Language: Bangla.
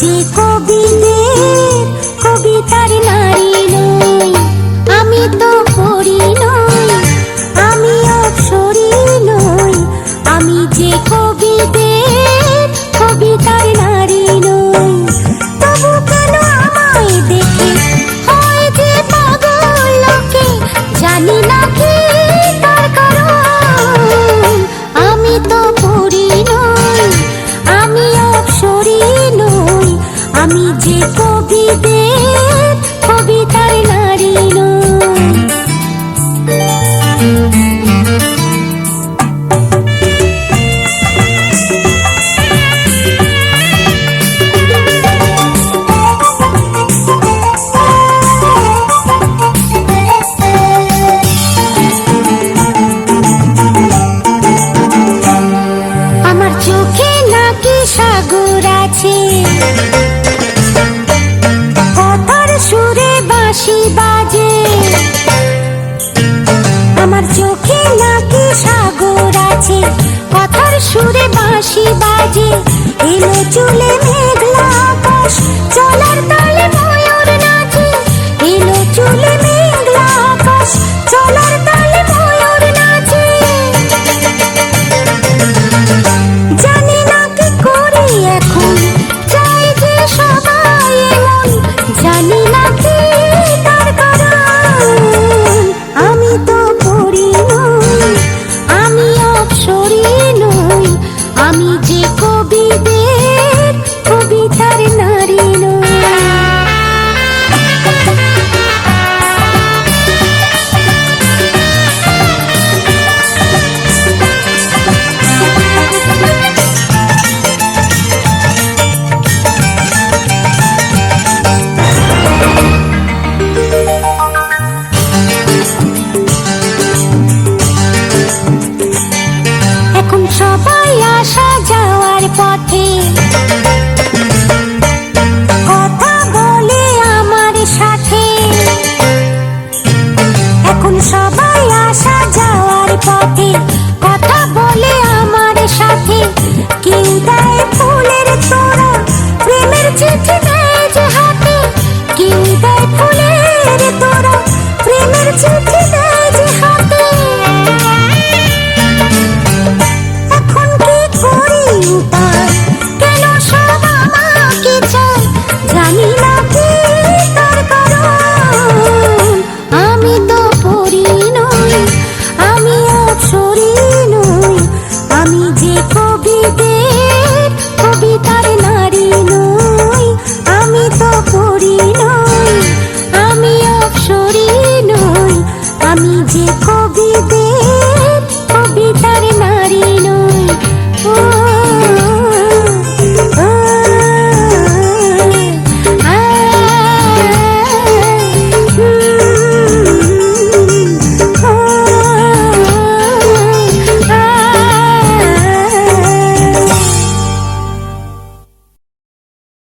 যে কবিদের, কবিতার নারী নই। আমি তো পড়ি নই আমি অপসরি নই। আমি যে কবিদের, কবিতার নারী নই। তবু কেন আমায় দেখ আমি যে কবিদের কবিতার নারী আমার চোখে নাকি সাগর আছে? বাজে এলো চুলে আমি যে কবিদের sob